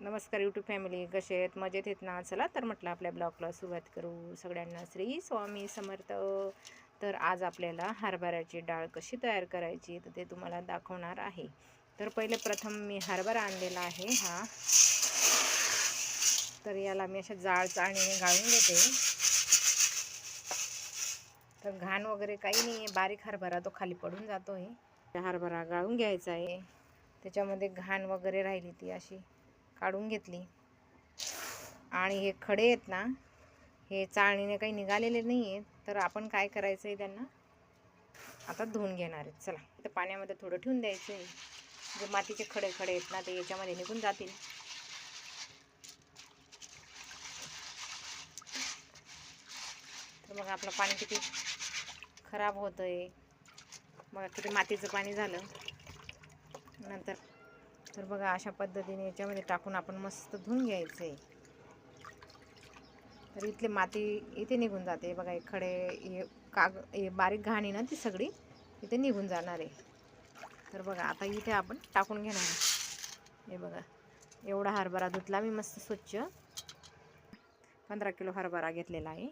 नमस्कार YouTube family कसे आहेत? मजेत आहेत ना? चला तर म्हटलं आपल्या ब्लॉगला सुरुवात करू. सगळ्यांना श्री स्वामी समर्थ. तर आज आपल्याला हरभऱ्याची डाळ कशी तयार करायची तर ते तुम्हाला दाखवणार आहे. तर पहिले प्रथम मी हरभरा आणलेला आहे हा. तर याला मी अशा जाळ चाळणीने गाळून घेते. तर घाण वगैरे काही नाही आहे बारीक हरभरा तो खाली पडून जातो आहे हरभरा गाळून घ्यायचा आहे. त्याच्यामध्ये घाण वगैरे राहिली ती अशी. काढून घेतली. आणि हे खडे आहेत ना हे चाळणीने काही निघालेले नाही आहेत तर आपण काय करायचं आहे त्यांना? आता धुवून घेणार आहेत. चला तर पाण्यामध्ये थोडं ठेवून द्यायचं आहे. जे मातीचे खडे खडे आहेत ना ते याच्यामध्ये निघून जातील. तर मग आपलं पाणी किती खराब होतं आहे मग किती मातीचं पाणी झालं. नंतर तर बघा अशा पद्धतीने याच्यामध्ये टाकून आपण मस्त धुवून घ्यायचं. आहे तर इथले माती इथे निघून जाते. बघा हे खडे हे काग हे बारीक घाण आहे ना ती सगळी इथे निघून जाणार आहे. तर बघा आता इथे आपण टाकून घेणार आहे. हे बघा एवढा हरभरा धुतला मी मस्त स्वच्छ. पंधरा किलो हरभरा घेतलेला आहे.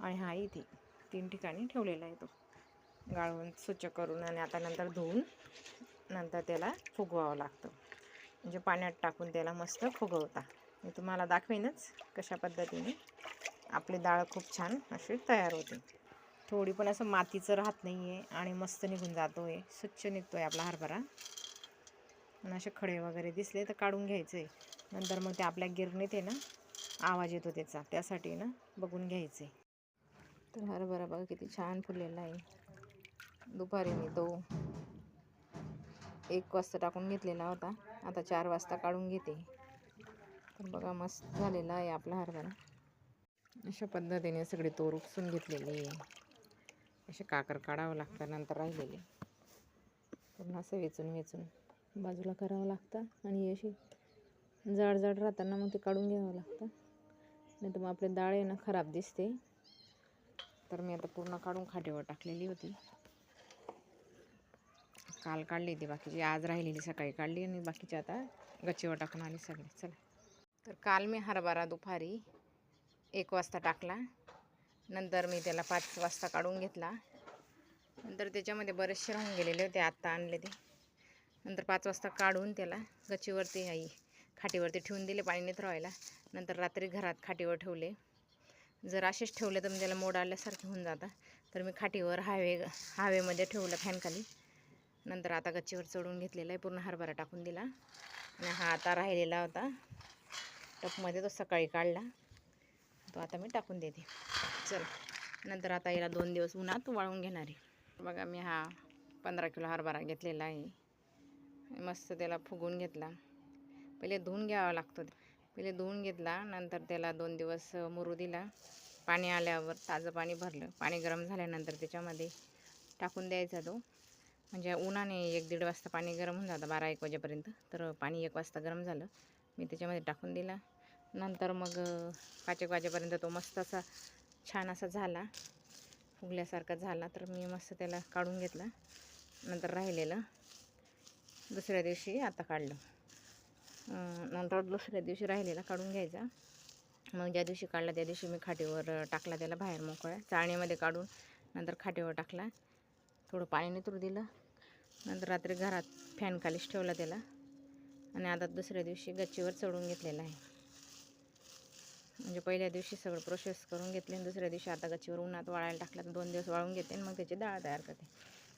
आणि हा इथे तीन ठिकाणी ठेवलेला आहे तो. गाळून स्वच्छ करून आणि आता नंतर धुवून नंतर त्याला फुगवावं लागतं. म्हणजे पाण्यात टाकून त्याला मस्त फुगवता. मी तुम्हाला दाखवेनच कशा पद्धतीने. आपली डाळ खूप छान अशी तयार होते. थोडी पण असं मातीचं राहत नाही आहे आणि मस्त निघून जातो आहे स्वच्छ निघतो आहे आपला हरभरा. आणि असे खडे वगैरे दिसले तर काढून घ्यायचं. आहे नंतर मग ते आपल्या गिरणीत आहे ना आवाज येतो त्याचा. त्यासाठी ना बघून घ्यायचं. आहे तर हरभरा बघा किती छान फुललेला आहे. दुपारी मी तो एक वाजता टाकून घेतलेला होता. आता चार वाजता काढून घेते. तर बघा मस्त झालेला आहे आपला हरभरा. अशा पद्धतीने सगळी तोर उपसून घेतलेली. आहे असे काकर काढावं लागतं नंतर राहिलेले. पूर्ण असं वेचून वेचून बाजूला करावं लागतं आणि अशी जाड जाड राहताना मग ते काढून घ्यावं लागतं. नाही तर मग आपली डाळ आहे ना खराब दिसते. तर मी आता पूर्ण काढून खाटेवर टाकलेली होती. काल काढली ती बाकीची आज राहिलेली सकाळी काढली आणि बाकीची आता गच्चीवर टाकून आली सगळी. चला. तर काल मी हरभरा दुपारी एक वाजता टाकला. नंतर मी त्याला पाच वाजता काढून घेतला. नंतर त्याच्यामध्ये बरेचसे राहून गेलेले होते आत्ता आणले ते. नंतर पाच वाजता काढून त्याला गच्चीवरती आई खाटीवरती ठेवून दिले पाणी राहायला. नंतर रात्री घरात खाटीवर ठेवले. जर असेच ठेवले तर मग त्याला मोड आल्यासारखे होऊन जातं. तर मी खाटीवर हायवे हायवेमध्ये ठेवलं फॅनखाली. नंतर आता गच्चीवर चढून घेतलेला आहे पूर्ण हरभरा टाकून दिला. आणि हा आता राहिलेला होता. टपमध्ये तो सकाळी काढला. तो आता मी टाकून देते. चल नंतर आता याला दोन दिवस उन्हात वाळून घेणार आहे. बघा मी हा पंधरा किलो हरभरा घेतलेला आहे. मस्त त्याला फुगून घेतला. पहिले धुवून घ्यावा लागतो. पहिले धुवून घेतला नंतर त्याला दोन दिवस मुरू दिला. पाणी आल्यावर ताजं पाणी भरलं. पाणी गरम झाल्यानंतर त्याच्यामध्ये टाकून द्यायचा तो. म्हणजे उन्हाने एक दीड वाजता पाणी गरम होऊन जातं बारा एक वाजेपर्यंत. तर पाणी एक वाजता गरम झालं. मी त्याच्यामध्ये टाकून दिला. नंतर मग पाच एक वाजेपर्यंत तो मस्त असा छान असा झाला. फुगल्यासारखा झाला. तर मी मस्त त्याला काढून घेतला. नंतर राहिलेलं. दुसऱ्या दिवशी आता काढलं. नंतर दुसऱ्या दिवशी राहिलेला काढून घ्यायचा. मग ज्या दिवशी काढला त्या दिवशी मी खाटीवर टाकला त्याला बाहेर मोकळ्या. चाळणीमध्ये काढून नंतर खाटीवर टाकला. थोडं पाणी नितरू दिलं. नंतर रात्री घरात फॅन खालीच ठेवला त्याला. आणि आता दुसऱ्या दिवशी गच्चीवर चढून घेतलेला आहे. म्हणजे पहिल्या दिवशी सगळं प्रोसेस करून घेतले आणि दुसऱ्या दिवशी आता गच्चीवर उन्हात वाळायला टाकला तर दोन दिवस वाळून घेते आणि मग त्याची डाळ तयार करते.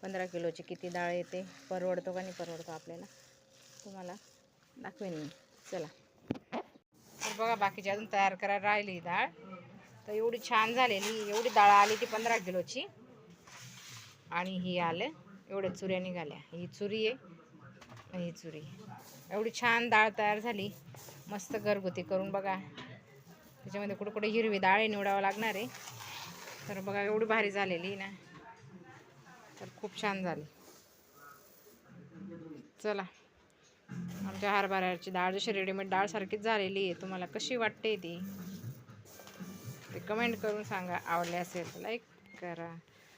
पंधरा किलोची किती डाळ येते परवडतो का नाही परवडतो आपल्याला तुम्हाला दाखवेन मी. चला. तर बघा बाकीची अजून तयार करायला राहिली डाळ. तर एवढी छान झालेली एवढी डाळ आली ती पंधरा किलोची. आणि ही आलं एवढ्या चुऱ्या निघाल्या. ही चुरी आहे आणि ही चुरी. एवढी छान डाळ तयार झाली. मस्त घरगुती करून बघा. त्याच्यामध्ये कुठं कुठे हिरवी डाळ निवडावं लागणार आहे. तर बघा एवढी भारी झालेली ना. तर खूप छान झाली. चला. आमच्या हरभऱ्याची डाळ जशी रेडीमेड डाळ सारखीच झालेली आहे. तुम्हाला कशी वाटते ती? ते कमेंट करून सांगा. आवडले असेल तर लाईक करा.